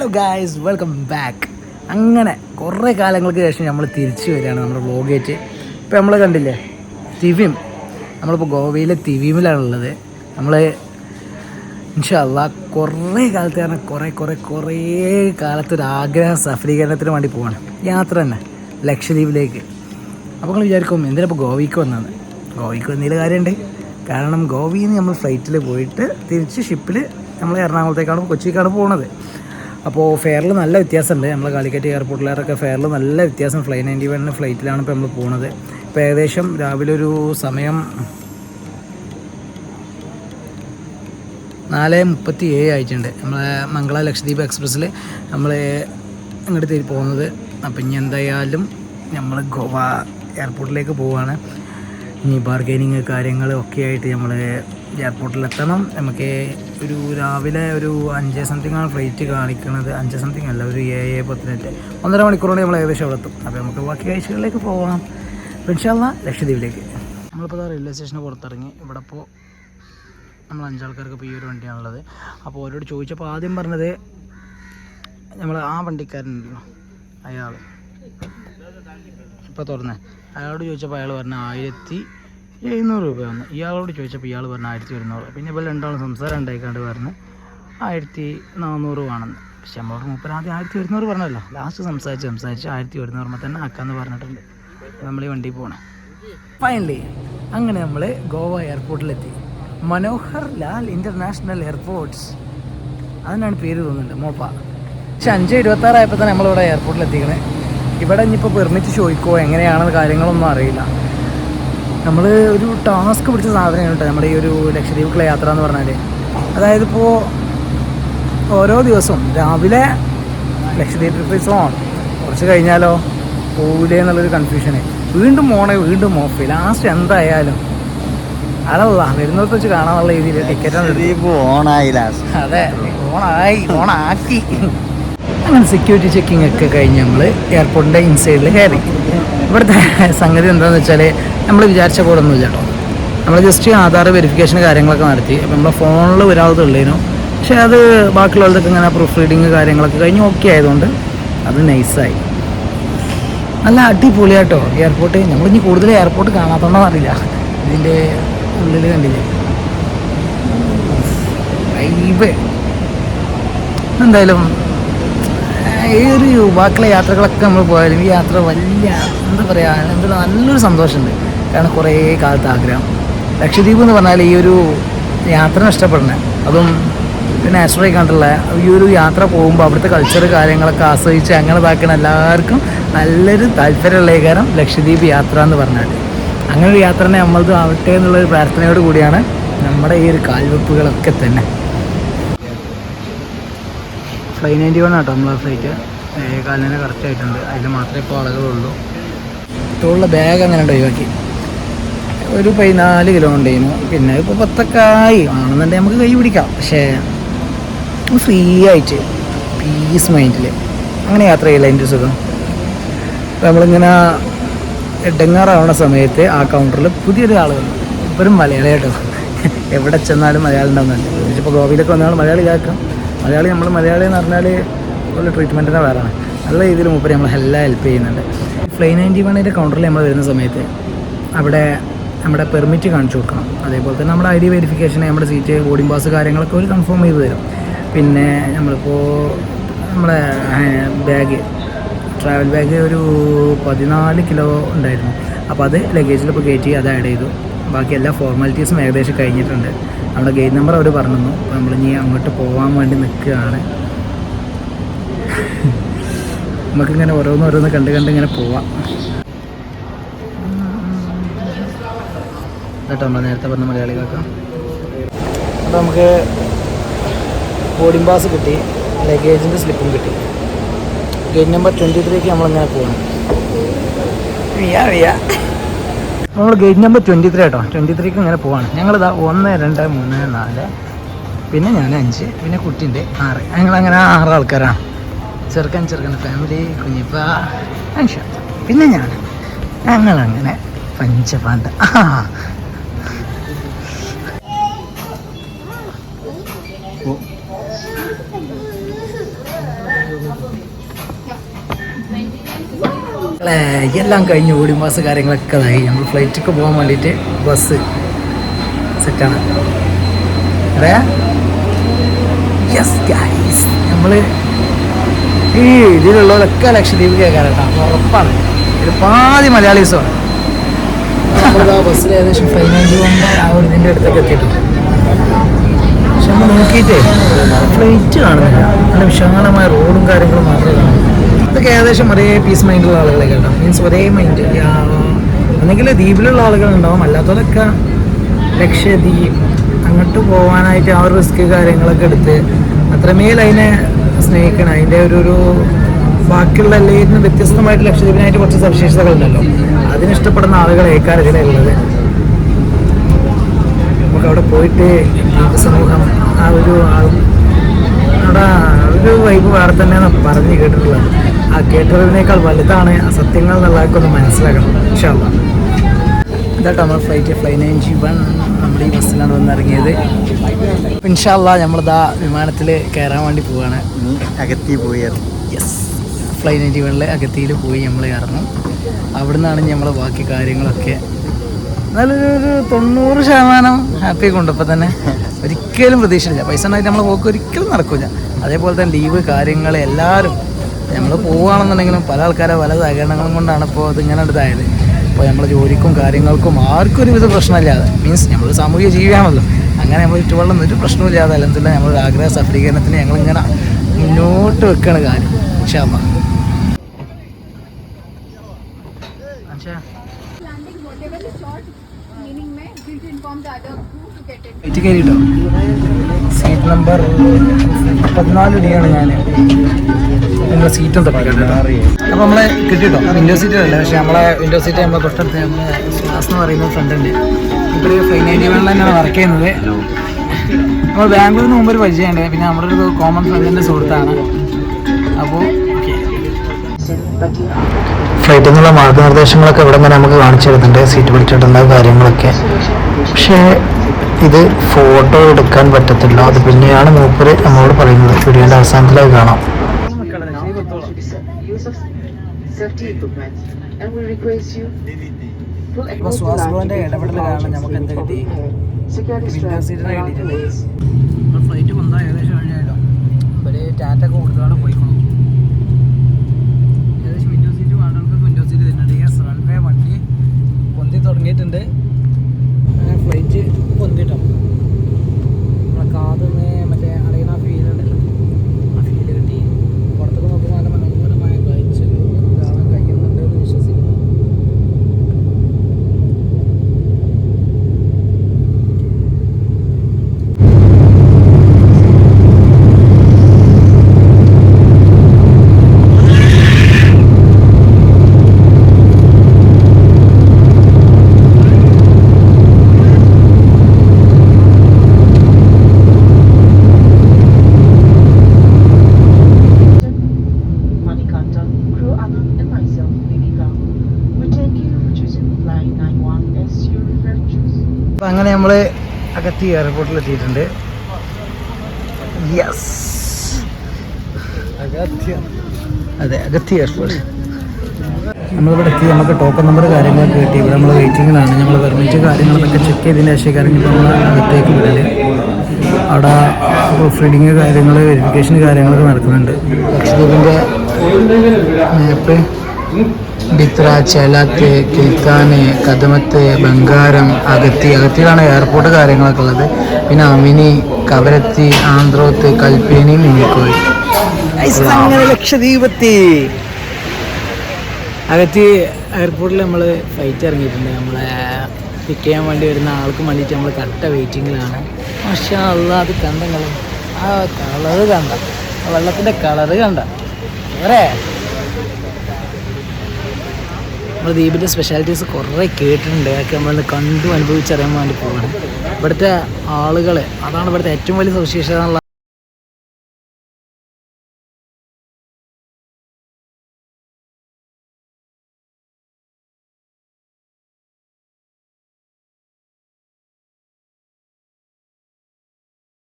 Hello guys welcome back അങ്ങനെ കുറേ കാലങ്ങൾക്ക് ശേഷം നമ്മൾ തിരിച്ചു വരികയാണ് നമ്മുടെ വ്ലോഗേറ്റ് ഇപ്പോൾ നമ്മൾ കണ്ടില്ലേ? തിവിം നമ്മളിപ്പോൾ ഗോവയിലെ തിവീമിലാണുള്ളത് നമ്മൾ ഇൻഷല്ല കുറേ കാലത്ത് കാരണം കുറേ കുറേ കുറേ കാലത്തൊരു ആഗ്രഹം സഫലീകരണത്തിന് വേണ്ടി പോവാണ്. യാത്ര തന്നെ. ലക്ഷദ്വീപിലേക്ക്. അപ്പോൾ നിങ്ങൾ വിചാരിക്കും എന്തിനാ ഇപ്പോൾ ഗോവയ്ക്ക് വന്നത്? ഗോവയ്ക്ക് വന്നതിൽ കാര്യമുണ്ട്. കാരണം ഗോവയിൽ നിന്ന് നമ്മൾ ഫ്ലൈറ്റിൽ പോയിട്ട് തിരിച്ച് ഷിപ്പിൽ നമ്മൾ എറണാകുളത്തേക്കാണ് കൊച്ചിക്കാണ് പോകുന്നത് അപ്പോൾ ഫെയറിൽ നല്ല വ്യത്യാസമുണ്ട് നമ്മൾ കാലിക്കറ്റ് എയർപോർട്ടിലേറൊക്കെ ഫെയറിൽ നല്ല വ്യത്യാസം. ഫ്ലൈ നയന്റി വണ്ണിന് ഫ്ലൈറ്റിലാണ് ഇപ്പോൾ നമ്മൾ പോകുന്നത് ഇപ്പോൾ ഏകദേശം രാവിലെ ഒരു സമയം നാല് മുപ്പത്തി ഏഴ് ആയിട്ടുണ്ട്. നമ്മളെ മംഗള ലക്ഷദ്വീപ് എക്സ്പ്രസ്സിൽ നമ്മൾ ഇങ്ങോട്ട് തിരി പോകുന്നത് അപ്പം ഇനി എന്തായാലും നമ്മൾ ഗോവ എയർപോർട്ടിലേക്ക് പോവുകയാണ് ഇനി ബാർഗൈനിങ് കാര്യങ്ങൾ ഒക്കെ ആയിട്ട് നമ്മൾ എയർപോർട്ടിലെത്തണം. നമുക്ക് ഒരു രാവിലെ ഒരു അഞ്ച് സംതിങ് ആണ് ഫ്ലൈറ്റ് കാണിക്കുന്നത് അഞ്ച് സംതിങ് അല്ല ഒരു ഏഴ് പത്തിനെട്ട് ഒന്നര മണിക്കൂറോടെ നമ്മൾ ഏകദേശം അവിടെ എത്തും. അപ്പോൾ നമുക്ക് ബാക്കി കാഴ്ചകളിലേക്ക് പോകണം ഇൻഷാല്ല ലക്ഷദ്വീപിലേക്ക്. നമ്മളിപ്പോൾ റെയിൽവേ സ്റ്റേഷന് പുറത്തിറങ്ങി. ഇവിടെ ഇപ്പോൾ നമ്മൾ അഞ്ചാൾക്കാർക്ക് ഇപ്പോൾ ഈ ഒരു വണ്ടിയാണുള്ളത്. അപ്പോൾ അവരോട് ചോദിച്ചപ്പോൾ ആദ്യം പറഞ്ഞത് നമ്മൾ ആ വണ്ടിക്കാരനുണ്ടല്ലോ അയാൾ ഇപ്പോൾ തുറന്നേ. അയാളോട് ചോദിച്ചപ്പോൾ അയാൾ പറഞ്ഞ ആയിരത്തി എഴുന്നൂറ് രൂപയാണ് ഇയാളോട് ചോദിച്ചപ്പോൾ ഇയാൾ പറഞ്ഞു ആയിരത്തി ഒരുന്നൂറ്. പിന്നെ ഇപ്പോൾ രണ്ടാളും സംസാരം ഉണ്ടായിക്കാണ്ട് പറഞ്ഞ് ആയിരത്തി നാനൂറ് വേണമെന്ന് പക്ഷെ നമ്മളോട് മുപ്പത് ആദ്യം ആയിരത്തി ഒരുന്നൂറ് പറഞ്ഞല്ലോ. ലാസ്റ്റ് സംസാരിച്ച് സംസാരിച്ച് ആയിരത്തി ഒരുന്നൂറ് തന്നെ ആക്കാമെന്ന് പറഞ്ഞിട്ടുണ്ട്. നമ്മൾ ഈ വണ്ടി പോകണം ഫൈനലി അങ്ങനെ നമ്മൾ ഗോവ എയർപോർട്ടിലെത്തി. മനോഹർ ലാൽ ഇന്റർനാഷണൽ എയർപോർട്ട്സ് അതിനാണ് പേര് തോന്നുന്നുണ്ട് മോപ്പ. പക്ഷെ അഞ്ച് ഇരുപത്തി ആറായപ്പോൾ തന്നെ നമ്മളിവിടെ എയർപോർട്ടിലെത്തിക്കണേ. ഇവിടെ ഇനിയിപ്പോൾ പെർമിറ്റ് ചോദിക്കോ എങ്ങനെയാണെന്ന് കാര്യങ്ങളൊന്നും അറിയില്ല. നമ്മൾ ഒരു ടാസ്ക് പിടിച്ച സാധനമാണ് കേട്ടോ നമ്മുടെ ഈ ഒരു ലക്ഷദ്വീപിലെ യാത്ര എന്ന് പറഞ്ഞാൽ അതായത് ഇപ്പോൾ ഓരോ ദിവസവും രാവിലെ ലക്ഷദ്വീപ് ട്രിപ്പ് ഓൺ കുറച്ച് കഴിഞ്ഞാലോ പോവില്ലേ എന്നുള്ളൊരു കൺഫ്യൂഷന് വീണ്ടും ഓണേ വീണ്ടും ഓഫ് ലാസ്റ്റ് എന്തായാലും. അതല്ല വരുന്നിടത്ത് വെച്ച് കാണാനുള്ള രീതിയിൽ ടിക്കറ്റാണ് എടുത്തത്. ഓണായി ലാസ്റ്റ് അതെ ഓണായി ഓണാക്കി അങ്ങനെ സെക്യൂരിറ്റി ചെക്കിംഗ് ഒക്കെ കഴിഞ്ഞ് നമ്മൾ എയർപോർട്ടിന്റെ ഇൻസൈഡിൽ കയറി. ഇവിടുത്തെ സംഗതി എന്താണെന്ന് വെച്ചാൽ നമ്മൾ വിചാരിച്ച പോലെ ഒന്നുമില്ല കേട്ടോ. നമ്മൾ ജസ്റ്റ് ആധാർ വെരിഫിക്കേഷൻ കാര്യങ്ങളൊക്കെ നടത്തി. അപ്പം നമ്മളെ ഫോണിൽ വരാതെ ഉള്ളതിനു പക്ഷേ അത് ബാക്കിയുള്ളവർക്ക് ഇങ്ങനെ പ്രൂഫ് റീഡിങ് കാര്യങ്ങളൊക്കെ കഴിഞ്ഞ് ഓക്കെ ആയതുകൊണ്ട് അത് നൈസായി നല്ല അടിപൊളിയാട്ടോ. എയർപോർട്ട് നമ്മൾ ഇനി കൂടുതൽ എയർപോർട്ട് കാണാത്തോണ്ടോ അറിയില്ല. ഇതിന്റെ ഉള്ളിൽ കണ്ടില്ലേ? എന്തായാലും ഒരു ബാക്കിയുള്ള യാത്രകളൊക്കെ നമ്മൾ പോയാലും ഈ യാത്ര വലിയ എന്താ പറയുക എന്താ നല്ലൊരു സന്തോഷമുണ്ട്. കാരണം കുറേ കാലത്ത് ആഗ്രഹം. ലക്ഷദ്വീപ് എന്ന് പറഞ്ഞാൽ ഈ ഒരു യാത്ര ഇഷ്ടപ്പെടണേ അതും പിന്നെ നാച്ചുറൽ കണ്ടുള്ള ഈ ഒരു യാത്ര പോകുമ്പോൾ അവിടുത്തെ കൾച്ചർ കാര്യങ്ങളൊക്കെ ആസ്വദിച്ച് അങ്ങനെ ഇതാക്കണ എല്ലാവർക്കും നല്ലൊരു താല്പര്യമുള്ള കാരണം ലക്ഷദ്വീപ് യാത്ര എന്ന് പറഞ്ഞാൽ അങ്ങനെ ഒരു യാത്ര തന്നെ നമ്മളത് ആവട്ടെ എന്നുള്ളൊരു പ്രാർത്ഥനയോട് കൂടിയാണ് നമ്മുടെ ഈ ഒരു കാൽവെപ്പുകളൊക്കെ തന്നെ. ഫ്ലൈ നയന്റി വൺ ആട്ടോ നമ്മളെ ഫ്ലൈറ്റ് കാലിനെ കറക്റ്റ് ആയിട്ടുണ്ട്. അതിൽ മാത്രമേ ഇപ്പോൾ ആളുകളുള്ളൂ. ഇപ്പോഴുള്ള ബാഗ് അങ്ങനെ ഒഴിവാക്കി ഒരു പതിനാല് കിലോ ഉണ്ടായിരുന്നു പിന്നെ ഇപ്പോൾ പത്തൊക്കെ ആയി ആണെന്നുണ്ടെങ്കിൽ നമുക്ക് കൈ പിടിക്കാം. പക്ഷേ ഫ്രീ ആയിട്ട് പീസ് മൈൻഡിൽ അങ്ങനെ യാത്ര ചെയ്യില്ല എന്റെ സുഖം? നമ്മളിങ്ങനെ എടങ്ങാറാവണ സമയത്ത് ആ കൗണ്ടറിൽ പുതിയൊരു ആൾ വന്നു. ഇപ്പോഴും മലയാളിയായിട്ടോ എവിടെ ചെന്നാലും മലയാളം ഉണ്ടാവുന്നുണ്ട് ഇപ്പോൾ ഗോവയിലൊക്കെ വന്നാൽ മലയാളി കേൾക്കാം മലയാളി നമ്മൾ മലയാളി എന്ന് പറഞ്ഞാൽ ഉള്ള ട്രീറ്റ്മെന്റ് തന്നെ വേറെ നല്ല രീതിയിൽ മൂപ്പര് നമ്മൾ എല്ലാം ഹെൽപ്പ് ചെയ്യുന്നുണ്ട്. ഫ്ലൈ നയന്റി വണ്ണിന്റെ കൗണ്ടറിൽ നമ്മൾ വരുന്ന സമയത്ത് അവിടെ നമ്മുടെ പെർമിറ്റ് കാണിച്ചു കൊടുക്കണം. അതേപോലെ തന്നെ നമ്മുടെ ഐ ഡി വെരിഫിക്കേഷൻ നമ്മുടെ സീറ്റ് ബോർഡിംഗ് പാസ് കാര്യങ്ങളൊക്കെ ഒരു കൺഫേം ചെയ്ത് തരും. പിന്നെ നമ്മളിപ്പോൾ നമ്മുടെ ബാഗ് ട്രാവൽ ബാഗ് ഒരു പതിനാല് കിലോ ഉണ്ടായിരുന്നു. അപ്പോൾ അത് ലഗേജിൽ ഇപ്പോൾ കയറ്റി അത് ആഡ് ചെയ്തു. ബാക്കി എല്ലാ ഫോർമാലിറ്റീസും ഏകദേശം കഴിഞ്ഞിട്ടുണ്ട്. നമ്മുടെ ഗേറ്റ് നമ്പർ അവർ പറഞ്ഞു നമ്മൾ ഇനി അങ്ങോട്ട് പോകാൻ വേണ്ടി നിൽക്കുകയാണ്. നമുക്കിങ്ങനെ ഓരോന്ന് ഓരോന്ന് കണ്ട് കണ്ട് ഇങ്ങനെ പോവാം. കേട്ടോ നമ്മൾ നേരത്തെ പറഞ്ഞ മലയാളികൾക്ക്. അപ്പോൾ നമുക്ക് ബോർഡിംഗ് പാസ് കിട്ടി ലഗേജിന്റെ സ്ലിപ്പും കിട്ടി. ഗേറ്റ് നമ്പർ ട്വന്റി ത്രീക്ക് നമ്മളിങ്ങനെ പോകണം വിയാ വിയാ നമ്മൾ ഗേറ്റ് നമ്പർ ട്വന്റി ത്രീ കേട്ടോ ട്വന്റി ത്രീക്ക് ഇങ്ങനെ പോവാണ്. ഞങ്ങളിതാ ഒന്ന് രണ്ട് മൂന്ന് നാല് പിന്നെ ഞാൻ അഞ്ച് പിന്നെ കുട്ടിന്റെ ആറ്. ഞങ്ങളങ്ങനെ ആറ് ആൾക്കാരാണ്. ചെറുക്കൻ ചെറുക്കൻ ഫാമിലി കുഞ്ഞിപ്പ അൻഷ. പിന്നെ ഞാൻ ഞങ്ങളങ്ങനെ പഞ്ചപാണ്ട ആ. എല്ലാം കഴിഞ്ഞ് ഓടി ബസ് കാര്യങ്ങളൊക്കെ ആയി. നമ്മൾ ഫ്ലൈറ്റൊക്കെ പോകാൻ വേണ്ടിയിട്ട് ബസ് സെറ്റാണ് അറിയാ യെസ് ഗൈസ് നമ്മൾ ഈ ഇതിലുള്ളവരൊക്കെ ലക്ഷദ്വീപ് കേൾക്കാറട്ടോ ഉറപ്പാണ്. ഒരു പാതി മലയാളീസുമാണ് നമ്മളിതാ ബസ്സിൽ ഏകദേശം പതിനഞ്ച് കൊണ്ട് ആ ഒരു ഇതിന്റെ അടുത്തൊക്കെ എത്തിയിട്ടുണ്ട്. പക്ഷെ നമ്മൾ നോക്കിയിട്ടേ ഫ്ലൈറ്റ് കാണുന്നില്ല. നല്ല വിശാലമായ റോഡും കാര്യങ്ങളും മാത്രമേ കാണുന്നു ഇതൊക്കെ ഏകദേശം ഒരേ പീസ് മൈൻഡുള്ള ആളുകളെ കേട്ടോ മീൻസ് ഒരേ മൈൻഡ് അല്ലെങ്കിൽ ദ്വീപിലുള്ള ആളുകളുണ്ടാവും. അല്ലാത്തവരൊക്കെ ലക്ഷദ്വീപ് അങ്ങോട്ട് പോകാനായിട്ട് ആ ഒരു റിസ്ക് കാര്യങ്ങളൊക്കെ എടുത്ത് അത്രമേൽ അതിനെ സ്നേഹിക്കണം. അതിന്റെ ഒരു ഒരു ബാക്കിയുള്ള എല്ലാത്തിനും വ്യത്യസ്തമായിട്ട് ലക്ഷദ്വീപിനായിട്ട് കുറച്ച് സവിശേഷതകളുണ്ടല്ലോ അതിനിഷ്ടപ്പെടുന്ന ആളുകളേക്കാൾ ഇതിലുള്ളത്. നമുക്ക് അവിടെ പോയിട്ട് സമൂഹം ആ ഒരു ആ- അവിടെ ഒരു വൈബ് വേറെ തന്നെയാണ് പറഞ്ഞ് കേട്ടിട്ടുള്ളത്. കേട്ടതിനേക്കാൾ വലുതാണ് സത്യങ്ങൾ എന്നുള്ളതൊക്കെ ഒന്ന് മനസ്സിലാക്കണം ഇഷ്ടമല്ല ഇതാട്ടോ നമ്മുടെ flight fly nine G one നമ്മുടെ ഈ ബസ്സിലാണ് വന്നിറങ്ങിയത്. ഇൻഷാല്ല നമ്മളിതാ വിമാനത്തിൽ കയറാൻ വേണ്ടി പോവാണ്. അകത്തി പോയി യെസ് ഫ്ലൈ നയൻ ജി വണ്ണിൽ അകത്തിയിൽ പോയി നമ്മൾ ഇറങ്ങും അവിടെ നിന്നാണ് നമ്മൾ ബാക്കി കാര്യങ്ങളൊക്കെ നല്ലൊരു തൊണ്ണൂറ് ശതമാനം ഹാപ്പി കൊണ്ട് ഇപ്പം തന്നെ. ഒരിക്കലും പ്രതീക്ഷയില്ല. പൈസ ഉണ്ടായിട്ട് നമ്മൾ പോക്ക് ഒരിക്കലും നടക്കില്ല അതേപോലെ തന്നെ ലീവ് കാര്യങ്ങൾ എല്ലാവരും നമ്മൾ പോവുകയാണെന്നുണ്ടെങ്കിലും പല ആൾക്കാരെ പല സഹകരണങ്ങളും കൊണ്ടാണ് ഇപ്പോൾ ഇതിങ്ങനെ ഇതായത്. ഇപ്പോൾ നമ്മൾ ജോലിക്കും കാര്യങ്ങൾക്കും ആർക്കും ഒരുവിധ പ്രശ്നമില്ലാതെ മീൻസ് നമ്മൾ സാമൂഹിക ജീവിയാണല്ലോ. അങ്ങനെ നമ്മൾ ചുറ്റുവെള്ളം ഒരു പ്രശ്നമില്ലാതെ അല്ലെന്നില്ല നമ്മളൊരു ആഗ്രഹ സഫലീകരണത്തിന് ഞങ്ങളിങ്ങനെ മുന്നോട്ട് വെക്കണ കാര്യം. ക്ഷമ കയറിട്ടോ സീറ്റ് നമ്പർ പതിനാല് ഡിയാണ് ഞാൻ നിങ്ങളുടെ സീറ്റും തപ്പിക്കട്ടെ അപ്പോൾ നമ്മളെ കിട്ടിട്ടോ? വിൻഡോ സീറ്റ് അല്ല? പക്ഷേ നമ്മളെ വിൻഡോ സീറ്റ് നമ്മളെ തൊട്ടടുത്ത് നമ്മളെ സുഹാസ് എന്ന് പറയുന്ന ഫ്രണ്ട് ഇപ്പോൾ ഒരു ഫൈവ് നയന്റി വണ്ണിൽ തന്നെയാണ് വർക്ക് ചെയ്യുന്നത്. നമ്മൾ ബാംഗ്ലൂരിന് മുമ്പ് ഒരു പരിചയമുണ്ട്. പിന്നെ നമ്മുടെ ഒരു കോമൺ ഫ്രണ്ടിന്റെ സുഹൃത്താണ്. അപ്പോൾ ഫ്ലൈറ്റിൽ നിന്നുള്ള മാർഗനിർദ്ദേശങ്ങളൊക്കെ ഇവിടെ തന്നെ നമുക്ക് കാണിച്ചു തരുന്നുണ്ട്. സീറ്റ് പിടിച്ചിട്ടുള്ള കാര്യങ്ങളൊക്കെ. പക്ഷേ ഇത് ഫോട്ടോ എടുക്കാൻ പറ്റത്തില്ല. അത് പിന്നെയാണ് മൂപ്പര് നമ്മളോട് പറയുന്നത്. വീഡിയോന്റെ അവസാനത്തിൽ കാണാം. ഇപ്പോൾ ഇടപെടൽ കാരണം നമുക്ക് എന്ത് കിട്ടി? വിൻഡോ കിട്ടിയിട്ടുണ്ട് ഫ്ലൈറ്റ് വന്നാൽ ഏകദേശം കഴിഞ്ഞാലോ ഒരു ടാറ്റ ഒക്കെ കൊടുത്താണ് പോയിക്കോളും അകത്തി എയർപോർട്ടിൽ എത്തിയിട്ടുണ്ട്. യെസ് അതെ അഗത്തി എയർപോർട്ട് നമ്മളിവിടെ എത്തി നമുക്ക് ടോക്കൺ നമ്പർ കാര്യങ്ങളൊക്കെ കിട്ടി. ഇവിടെ നമ്മൾ വെയിറ്റിങ്ങിലാണ് നമ്മൾ പെർമിറ്റ് കാര്യങ്ങളൊക്കെ ചെക്ക് ചെയ്തതിന് ശേഷം കാര്യങ്ങൾ നമ്മൾ അകത്തേക്ക് വിടൽ. അവിടെ പ്രൂഫ് റീഡിങ് കാര്യങ്ങൾ വെരിഫിക്കേഷൻ കാര്യങ്ങളൊക്കെ നടക്കുന്നുണ്ട്. ലക്ഷദ്വീപിന്റെ മാപ്പ് ബിത്ര ചെലാത്ത് കിൽത്താന് കദമത്ത് ബംഗാരം അഗത്തി അഗത്തിയിലാണ് എയർപോർട്ട് കാര്യങ്ങളൊക്കെ ഉള്ളത്. പിന്നെ അമിനി കവരത്തി ആന്ധ്രോത്ത് കൽപ്പേനി മിനിക്കോയ് അങ്ങനെ ലക്ഷദ്വീപത്തി. അകത്തി എയർപോർട്ടിൽ നമ്മൾ ഫ്ലൈറ്റ് ഇറങ്ങിയിട്ടുണ്ട്. നമ്മളെ പിക്ക് ചെയ്യാൻ വേണ്ടി വരുന്ന ആൾക്കും വേണ്ടിയിട്ട് നമ്മൾ കട്ട വെയിറ്റിങ്ങിലാണ് പക്ഷേ അല്ല അത് കണ്ടെങ്കിലും ആ കളറ് കണ്ട. വെള്ളത്തിന്റെ വെള്ളത്തിന്റെ കളറ് കണ്ട. നമ്മൾ ദ്വീപിന്റെ സ്പെഷ്യാലിറ്റീസ് കുറേ കേട്ടിട്ടുണ്ട്. അതൊക്കെ നമ്മൾ കണ്ടു അനുഭവിച്ചറിയാൻ വേണ്ടി പോകണം ഇവിടുത്തെ ആളുകൾ അതാണ് ഇവിടുത്തെ ഏറ്റവും വലിയ സവിശേഷത എന്നുള്ള